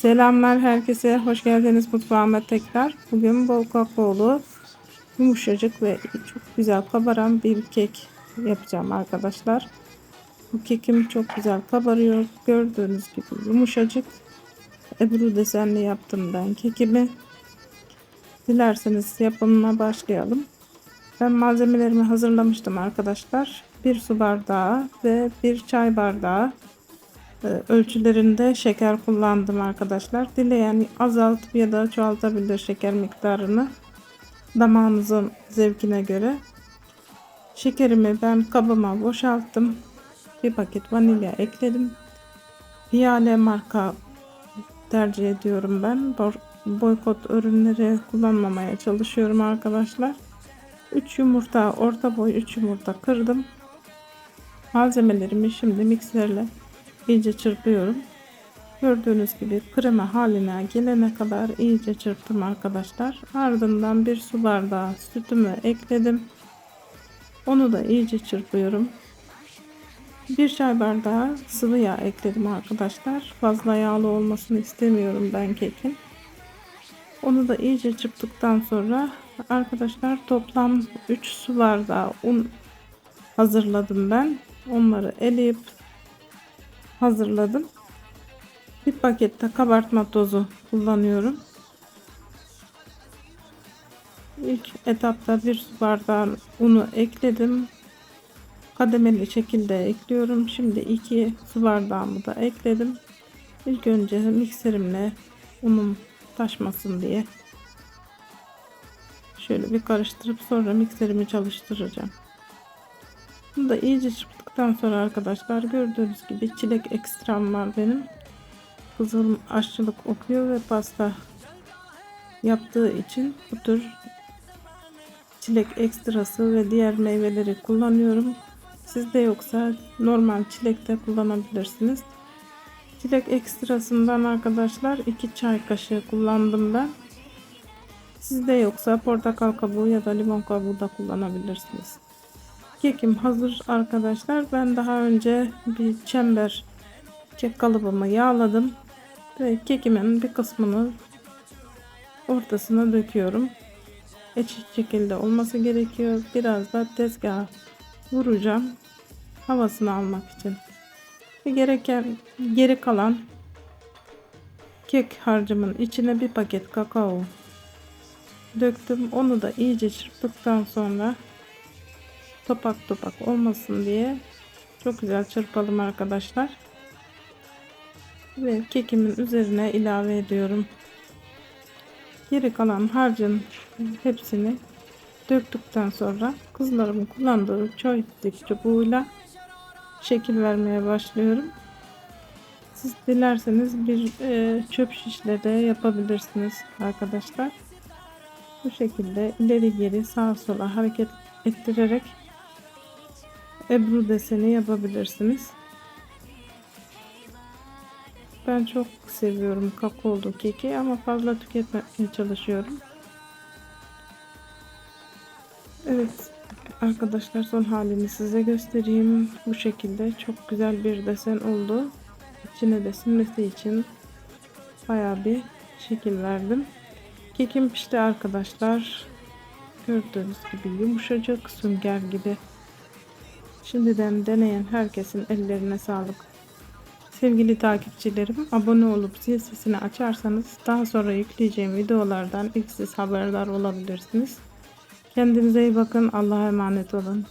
Selamlar herkese. Hoş geldiniz mutfağıma tekrar. Bugün bol kakaolu, yumuşacık ve çok güzel kabaran bir kek yapacağım arkadaşlar. Bu kekim çok güzel kabarıyor. Gördüğünüz gibi yumuşacık. Ebru desenli yaptım ben kekimi. Dilerseniz yapımına başlayalım. Ben malzemelerimi hazırlamıştım arkadaşlar. Bir su bardağı ve bir çay bardağı ölçülerinde şeker kullandım arkadaşlar. Dileyen azaltıp ya da çoğaltabilir şeker miktarını damağınızın zevkine göre. Şekerimi ben kabıma boşalttım. Bir paket vanilya ekledim. Piyale marka tercih ediyorum ben. Boykot ürünleri kullanmamaya çalışıyorum arkadaşlar. 3 yumurta, orta boy 3 yumurta kırdım. Malzemelerimi şimdi mikserle iyice çırpıyorum. Gördüğünüz gibi krema haline gelene kadar iyice çırptım arkadaşlar. Ardından bir su bardağı sütümü ekledim. Onu da iyice çırpıyorum. Bir çay bardağı sıvı yağ ekledim arkadaşlar. Fazla yağlı olmasını istemiyorum ben kekin. Onu da iyice çırptıktan sonra arkadaşlar toplam 3 su bardağı un hazırladım ben. Onları eleyip hazırladım. Bir pakette kabartma tozu kullanıyorum. İlk etapta bir su bardağı unu ekledim. Kademeli şekilde ekliyorum. Şimdi iki su bardağımı da ekledim. İlk önce mikserimle unum taşmasın diye şöyle bir karıştırıp sonra mikserimi çalıştıracağım. Bunu da iyice çırptıktan sonra arkadaşlar gördüğünüz gibi çilek ekstram var benim. Kızım aşçılık okuyor ve pasta yaptığı için bu tür çilek ekstrası ve diğer meyveleri kullanıyorum. Sizde yoksa normal çilek de kullanabilirsiniz. Çilek ekstrasından arkadaşlar 2 çay kaşığı kullandım ben. Sizde yoksa portakal kabuğu ya da limon kabuğu da kullanabilirsiniz. Kekim hazır arkadaşlar. Ben daha önce bir çember kek kalıbımı yağladım. Ve kekimin bir kısmını ortasına döküyorum. Eşit şekilde olması gerekiyor. Biraz da tezgaha vuracağım. Havasını almak için. Ve gereken geri kalan kek harcımın içine bir paket kakao döktüm. Onu da iyice çırptıktan sonra topak topak olmasın diye çok güzel çırpalım arkadaşlar. Ve kekimin üzerine ilave ediyorum. Geri kalan harcın hepsini döktükten sonra kızlarımın kullandığı çay dik çubuğuyla şekil vermeye başlıyorum. Siz dilerseniz bir e, çöp şişle de yapabilirsiniz arkadaşlar. Bu şekilde ileri geri sağa sola hareket ettirerek ebru deseni yapabilirsiniz. Ben çok seviyorum kakaolu keki ama fazla tüketmemeye çalışıyorum. Evet arkadaşlar son halini size göstereyim. Bu şekilde çok güzel bir desen oldu. İçine de sinmesi için baya bir şekil verdim. Kekim pişti arkadaşlar. Gördüğünüz gibi yumuşacık sünger gibi. Şimdiden deneyen herkesin ellerine sağlık. Sevgili takipçilerim abone olup zil sesini açarsanız daha sonra yükleyeceğim videolardan ilk siz haberdar olabilirsiniz. Kendinize iyi bakın. Allah'a emanet olun.